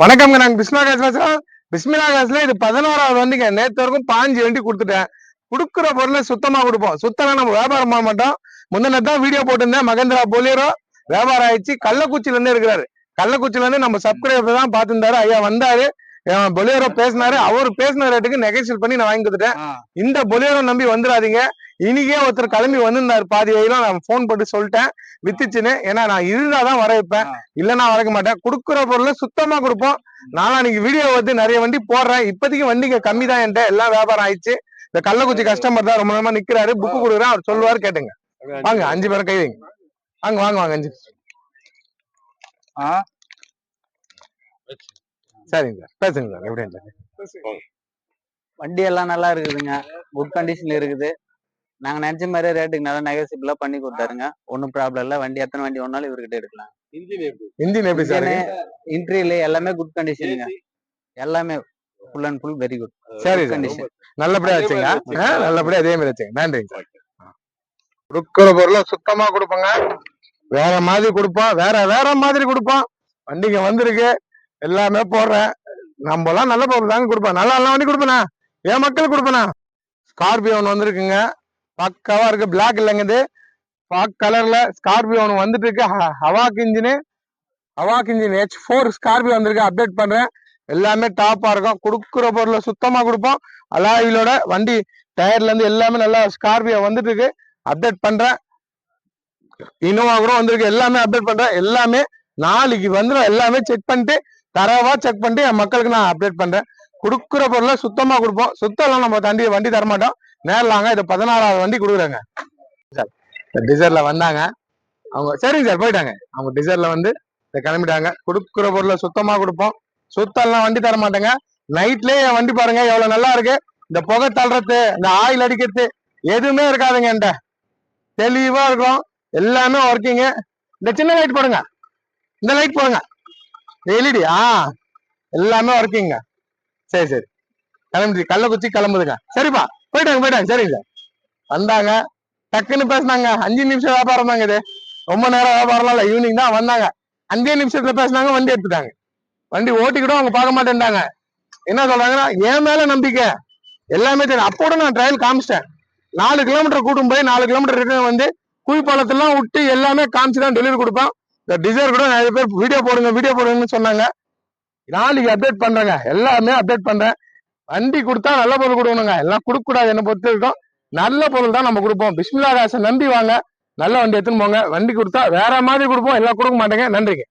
வணக்கம்ங்க நாங்க பிஸ்மிலா காசு பேசுறோம் பிஸ்மிலா காசுல இது பதினோராவது வந்துங்க நேத்து வரைக்கும் பாஞ்சு வண்டி கொடுத்துட்டேன். கொடுக்குற பொருளை சுத்தமா கொடுப்போம். சுத்தம்னா நம்ம வியாபாரம் பண்ண மாட்டோம். முந்தின தான் வீடியோ போட்டிருந்தேன். மகேந்திரா பொலியரோ வியாபாரம் ஆயிடுச்சு. கள்ளக்குச்சியில இருந்து இருக்கிறாரு. கள்ளக்குச்சியில இருந்து நம்ம சப்ஸ்கிரைபர் தான் பார்த்துருந்தாரு. ஐயா வந்தாரு. பொலியரோ பேசினாரு அவர் பேசின ரேட்டுக்கு நெகோசியேட் பண்ணி நான் வாங்கி கொடுத்துட்டேன். இந்த பொலியரோ நம்பி வந்துடாதீங்க. இன்னைக்கே ஒருத்தர் கிளம்பி வந்திருந்தாரு பாதி வயலும் நான் ஃபோன் போட்டு சொல்லிட்டேன் வித்துச்சுன்னு. ஏன்னா நான் இருந்தாதான் வர வைப்பேன். இல்லைன்னா வரைக்க மாட்டேன். கொடுக்குற பொருளை சுத்தமா கொடுப்போம். நாளான்னைக்கு வீடியோ வந்து நிறைய வண்டி போடுறேன். இப்போதைக்கு வண்டிங்க கம்மி தான் என்கிட்ட. எல்லாம் வியாபாரம் ஆயிடுச்சு. இந்த கள்ளக்குச்சி கஸ்டமர் தான் ரொம்ப நேரமா நிக்கிறாரு. புக்கு கொடுக்குறேன். அவர் சொல்லுவாரு கேட்டுங்க. வாங்க அஞ்சு பேரும் கை வைங்க. வாங்க வாங்க வாங்க அஞ்சு ஆ. சரிங்க சார். பேசுங்க சார். எப்படின்னு சார் வண்டி எல்லாம் நல்லா இருக்குதுங்க. குட் கண்டிஷன்ல இருக்குது. நாங்க நினைச்ச மாதிரி ரேட்டுக்கு நல்லா நெகசிபிளா பண்ணி கொடுத்தாருங்க. ஒன்றும் ப்ராப்ளம் இல்லை. வண்டி எத்தனை வண்டி ஒன்னாலும் இவர்கிட்ட எடுக்கலாம். இந்தியன் எப்படி? சார்? இன்ட்ரியில எல்லாமே குட் கண்டிஷனுங்க எல்லாமே full and full very good சரி கண்டிஷன் நல்லபடியா வச்சுங்க ஆ, நல்லபடியா அதே மாதிரி வச்சுங்க நன்றிங்க சார். கொடுக்குற பொருளை சுத்தமா கொடுப்போங்க. வேற மாதிரி கொடுப்போம். வேற வேற மாதிரி கொடுப்போம். வண்டிங்க வந்திருக்கு. எல்லாமே போடுறேன். நம்மலாம் நல்ல பொருள் தாங்க கொடுப்பேன். நல்லா எல்லாம் வண்டி கொடுப்பேண்ணா என் மக்கள் கொடுப்பேண்ணா ஸ்கார்பியோ ஒன்று வந்திருக்குங்க. பக்காவாக இருக்குது பிளாக் இல்லைங்க இது. பாக் கலரில் ஸ்கார்பியோ ஒன்று வந்துட்டு இருக்கு ஹ- Hawk engine Hawk engine H four Scorpio வந்திருக்கு. அப்டேட் பண்ணுறேன் எல்லாமே டாப்பாக இருக்கும். கொடுக்குற பொருளை சுத்தமாக கொடுப்போம். அலாயிலோட வண்டி டயர்லேருந்து எல்லாமே நல்லா ஸ்கார்பியோ வந்துட்டு இருக்கு அப்டேட் பண்ணுறேன் இனோவா கூட வந்திருக்கு. எல்லாமே அப்டேட் பண்ணுறேன் எல்லாமே நாளைக்கு வந்துடும் எல்லாமே செக் பண்ணிட்டு தரவா செக் பண்ணிட்டு என் மக்களுக்கு நான் அப்டேட் பண்றேன். கொடுக்குற பொருளை சுத்தமா கொடுப்போம். சுத்தம்லாம் நம்ம தண்டி வண்டி தரமாட்டோம். நேரலாங்க இது பதினாறாவது வண்டி கொடுக்குறாங்க. சார். டிசர்ல வந்தாங்க. அவங்க சரிங்க சார் போயிட்டாங்க. அவங்க டிசர்ல வந்து இதை கிளம்பிட்டாங்க. கொடுக்குற பொருளை சுத்தமா கொடுப்போம். சுத்தம்லாம் வண்டி தர மாட்டேங்க நைட்லயே என் வண்டி பாருங்க எவ்வளவு நல்லா இருக்கு. இந்த புகை தள்ளுறது இந்த ஆயில் அடிக்கிறது எதுவுமே இருக்காதுங்க என்கிட்ட. தெளிவா இருக்கும். எல்லாமே ஒர்க்கிங்க இந்த சின்ன லைட் போடுங்க. இந்த லைட் போடுங்க. எல்இடி ஆ எல்லாமே ஒர்க்கிங்க சரி சரி. கிளம்பி கள்ளக்குச்சி கிளம்புதுங்க. சரிப்பா. போயிட்டாங்க போயிட்டாங்க. சரிங்க. சார் வந்தாங்க. டக்குன்னு பேசுனாங்க. அஞ்சு நிமிஷம் வியாபாரம் தாங்க இது. ரொம்ப நேரம் வியாபாரம்லாம் இல்லை. ஈவினிங் தான் வந்தாங்க. அஞ்சே நிமிஷத்துல பேசுனாங்க வண்டி எடுத்துட்டாங்க. வண்டி ஓட்டிக்கிட்டும் அவங்க பார்க்க மாட்டேன்ட்டாங்க. என்ன சொல்றாங்கன்னா என் மேல நம்பிக்கை. எல்லாமே தெரியும். அப்போட நான் ட்ரையல் காமிச்சிட்டேன். நாலு கிலோமீட்டர் கூட்டும் போய் நாலு கிலோமீட்டர் ரிட்டர்ன் வந்து குழிப்பாலத்தெல்லாம் விட்டு எல்லாமே காமிச்சு தான் டெலிவரி கொடுப்பேன். இந்த டிசைர் கூட நிறைய பேர் வீடியோ போடுங்க வீடியோ போடுங்கன்னு சொன்னாங்க. நாளைக்கு அப்டேட் பண்றேங்க. எல்லாமே அப்டேட் பண்றேன். வண்டி கொடுத்தா நல்ல பொருள் கொடுக்கணுங்க. எல்லாம் கொடுக்க கூடாது என்ன பொறுத்த நல்ல பொருள் தான் நம்ம கொடுப்போம். பிஸ்மிலா ராசன் நம்பி வாங்க. நல்ல வண்டி எடுத்துன்னு போங்க. வண்டி கொடுத்தா வேற மாதிரி கொடுப்போம். எல்லாம் கொடுக்க மாட்டேங்க. நன்றிங்க.